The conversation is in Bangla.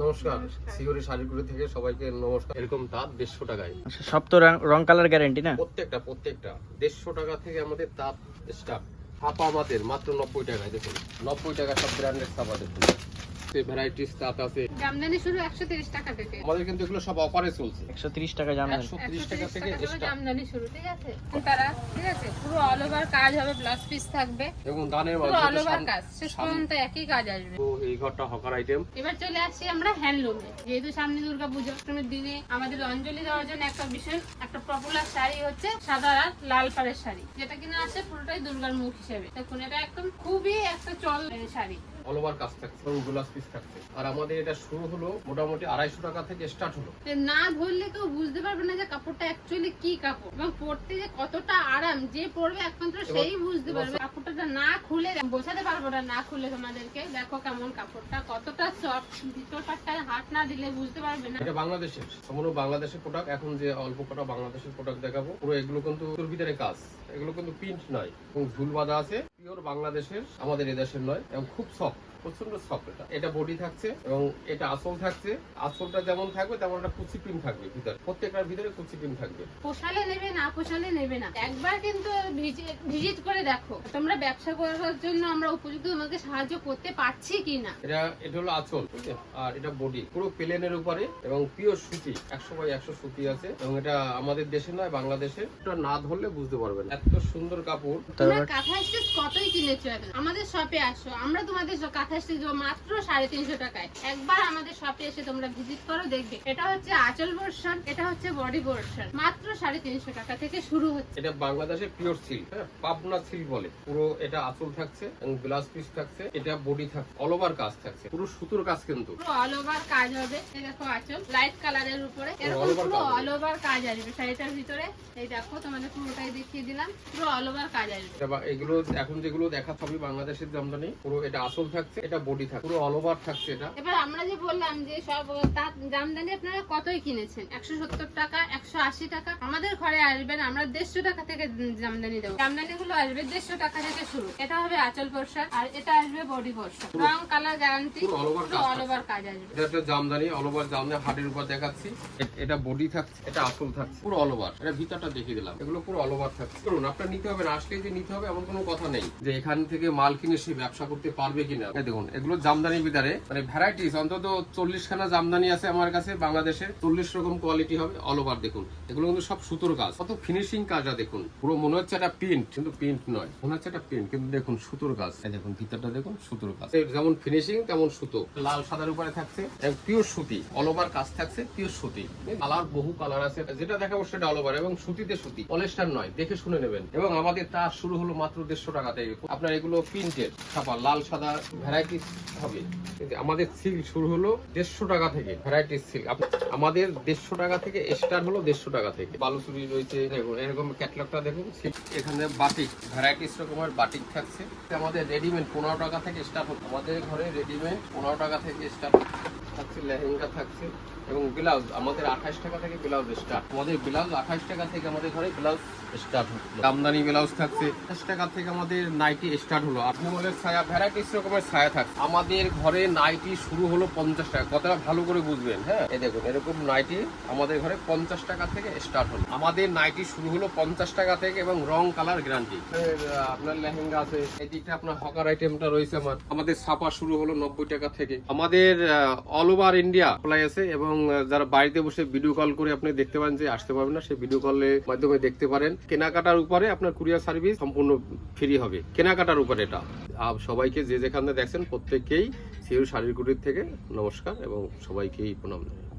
নমস্কার সিওরি শাড়িগুড়ি থেকে সবাইকে নমস্কার। এরকম তাঁত দেড়শো টাকায়। আচ্ছা সব তো রং- রং কালার গ্যারেন্টি না? প্রত্যেকটা প্রত্যেকটা। দেড়শো টাকা থেকে আমাদের তাঁত স্টার্ট ছাপা আমাদের মাত্র নব্বই টাকায় দেখুন। নব্বই টাকা সব ব্র্যান্ডের ছাপা দেখুন। ভ্যারাইটিস তাঁত আছে। জামদানি শুরু একশো তিরিশ টাকা থেকে। আমাদের কিন্তু এগুলো সব অফারে চলছে। একশো তিরিশ টাকা টাকা 130 টাকা থেকে জামদানি শুরু ঠিক আছে? তারা ঠিক আছে পুরো অল ওভার কাজ হবে ব্লাউজ পিস থাকবে। এবং দানের পুরো অল ওভার কাজ শেষ পর্যন্ত একই কাজ আসবে। তো এই ঘরটা হকার আইটেম এবার চলে আসছি আমরা হ্যান্ডলুমে যেহেতু সামনে দুর্গা পুজো অষ্টমীর দিনে আমাদের অঞ্জলি দেওয়ার জন্য একটা বিশেষ একটা পপুলার শাড়ি হচ্ছে সাদা আর লাল পাড়ের শাড়ি যেটা কিনা আসে পুরোটাই দুর্গার মুখ হিসেবে। দেখুন এটা একদম খুবই একটা চল শাড়ি। অল ওভার কাজ থাকছে গোলাস পিস থাকছে। আর আমাদের এটা শুরু হলো মোটামুটি আড়াইশো টাকা থেকে স্টার্ট হলো। না ধরলে কেউ বুঝতে পারবে না যে কাপড়টা অ্যাকচুয়ালি কি কাপড়। এবং পরতে যে কতটা আরাম যে পরবে একমাত্র সেই বুঝতে পারবে। কাপড়টা না খুলে বোঝাতে পারব না না খুলে তোমাদেরকে। দেখো কেমন কাপড়টা কতটা সফট ভিতর পাটটা হাত না দিলে বুঝতে পারবে না। এটা বাংলাদেশের সম্পূর্ণ বাংলাদেশের প্রোডাক্ট এখন যে অল্প কটা বাংলাদেশের প্রোডাক্ট দেখাবো পুরো এগুলো কিন্তু তোর ভিতরে কাজ। এগুলো কিন্তু প্রিন্ট নয় এবং ঝুল বাঁধা আছে। বাংলাদেশের আমাদের এদেশের নয় এবং খুব সফট প্রচণ্ড সফট এটা। এটা বডি থাকছে এবং এটা আসল থাকছে। আসলটা যেমন থাকবে তেমন একটা কুচি প্রিন্ট থাকবে ভিতরে। প্রত্যেকটার ভিতরে কুচি প্রিন্ট থাকবে। পোষালে নেবে না পোষালে নেবে না। একবার কিন্তু ভিজিট করে দেখো। তোমরা ব্যবসা করার জন্য আমরা উপযুক্ত তোমাকে সাহায্য করতে পারছি কি না এটা এটা হলো আঁচল ঠিক আছে? আর এটা বডি পুরো প্লেনের উপরে এবং পিওর সুতি একশো বাই একশো সুতি আছে। এবং এটা আমাদের দেশে নয় বাংলাদেশে এটা না ধরলে বুঝতে পারবেন এত সুন্দর কাপড়। তোমরা কাঁথা স্টিচ কতই কিনেছো আমাদের শপে আসো আমরা তোমাদের কাঁথা মাত্র সাড়ে তিনশো টাকায়। একবার আমাদের শপে এসে তোমরা ভিজিট করো দেখবে। এটা হচ্ছে আঁচল পোর্শন এটা হচ্ছে বডি পোর্শন মাত্র সাড়ে তিনশো টাকা থেকে শুরু হচ্ছে। এটা বাংলাদেশে পিওর সিল্ক হ্যাঁ? পাবনা সিল্ক বলে। পুরো এটা আঁচল থাকছে গ্লাস পিস থাকছে। এটা বডি থাকছে অল ওভার কাজ থাকছে। পুরো সুতোর কাজ কিন্তু। পুরো অল ওভার কাজ হবে। দেখো আঁচল লাইট কালারের উপরে। এরকম পুরো অল ওভার কাজ আসবে শাড়িটার ভিতরে। এই দেখো তোমাদের পুরোটাই দেখিয়ে দিলাম। পুরো অল ওভার কাজ আসবে। এগুলো এখন যেগুলো দেখা সবই বাংলাদেশের জামদানি পুরো এটা আসল থাকছে। এটা বডি থাকছে পুরো অল ওভার থাকছে এটা। এবার আমরা যে বললাম যে সব তাঁত জামদানি আপনারা কতই কিনেছেন? একশো সত্তর টাকা একশো আশি টাকা। আমাদের ঘরে আসবেন আমরা দেড়শো টাকা থেকে জামদানি দেবো। জামদানি গুলো আসবে দেড়শো টাকা থেকে শুরু। এটা হবে আঁচল পোর্শন আর এটা আসবে বডি পোর্শন রং কালার গ্যারান্টি পুরো কাজ অল ওভার কাজ আসবে। এটা একটা জামদানি অল ওভার জামদানি হাটের উপর দেখাচ্ছি। এটা বডি থাকছে এটা আসল থাকছে পুরো অল ওভার এটা ভিতরটা দেখিয়ে দিলাম। এগুলো পুরো অল ওভার থাকছে। ধরুন আপনার নিতে হবে না আসলেই যে নিতে হবে এমন কোনো কথা নেই। যে এখান থেকে মাল কিনে সে ব্যবসা করতে পারবে কিনা? দেখুন, এগুলো জামদানির ভিতরে মানে ভ্যারাইটিস অন্তত চল্লিশ খানা জামদানি আছে আমার কাছে বাংলাদেশে। চল্লিশ রকম কোয়ালিটি হবে অল ওভার দেখুন। এগুলো কিন্তু সব সুতোর কাজ। কত ফিনিশিং কাজটা দেখুন। পুরো মনে হচ্ছে একটা প্রিন্ট কিন্তু প্রিন্ট নয়। মনে হচ্ছে একটা প্রিন্ট কিন্তু দেখুন সুতোর কাজ। দেখুন, ভিতরটা দেখুন, সুতোর কাজ। যেমন ফিনিশিং তেমন সুতো। লাল সাদার উপরে থাকছে পিওর সুতি অল ওভার কাজ থাকছে পিওর সুতি। কালার, বহু কালার আছে। যেটা দেখাবো সেটা অল ওভার এবং সুতিতে সুতি। পলেস্টার নয়, দেখে শুনে নেবেন। এবং আমাদের তার শুরু হলো মাত্র দেড়শো টাকা থেকে আপনার এগুলো প্রিন্টেড ছাপা লাল সাদা ভ্যারাইটিস হবে। আমাদের সিল্ক শুরু হলো দেড়শো টাকা থেকে। ভ্যারাইটিস সিল্ক আমাদের দেড়শো টাকা থেকে স্টার্ট হলো দেড়শো টাকা থেকে। বালুচুরি রয়েছে, দেখুন, এরকম ক্যাটলগটা দেখুন। এখানে বাটিক ভ্যারাইটিস রকমের বাটিক থাকছে। আমাদের রেডিমেড পনেরো টাকা থেকে স্টার্ট হতো আমাদের ঘরে রেডিমেড পনেরো টাকা থেকে স্টার্ট থাকছে লেহেঙ্গা থাকছে। এবং ব্লাউজ, আমাদের আঠাশ টাকা থেকে ব্লাউজ স্টার্ট আমাদের ব্লাউজ আঠাশ টাকা থেকে আমাদের ঘরে ব্লাউজ স্টার্ট হচ্ছে। জামদানি ব্লাউজ থাকছে। আঠাশ টাকা থেকে আমাদের নাইটি স্টার্ট হলো। আপনি বলে ছায়া ভ্যারাইটিস রকমের ছায়া থাকছে। আমাদের ঘরে নাইটি শুরু হলো পঞ্চাশ টাকা। কথাটা ভালো করে বুঝবেন হ্যাঁ? এই দেখুন, এরকম নাইটি আমাদের ঘরে পঞ্চাশ টাকা থেকে স্টার্ট হলো। আমাদের নাইটি শুরু হলো পঞ্চাশ টাকা থেকে এবং রং কালার গ্যারান্টি আপনার লেহেঙ্গা আছে এদিকটা আপনার হকার আইটেমটা রয়েছে আমার। আমাদের ছাপা শুরু হলো নব্বই টাকা থেকে। আমাদের অল ওভার ইন্ডিয়া অ্যাপ্লাই আছে এবং যারা বাড়িতে বসে ভিডিও কল করে আপনি দেখতে পারেন যে আসতে পারবেন না, সেই ভিডিও কলের মাধ্যমে দেখতে পারেন। কেনাকাটার উপরে আপনার কুরিয়ার সার্ভিস সম্পূর্ণ ফ্রি হবে। কেনাকাটার উপরে এটা। সবাইকে যে যেখানে দেখছেন, প্রত্যেককেই সিউর শারীরিক কুটির থেকে নমস্কার এবং সবাইকেই প্রণাম। জানাই।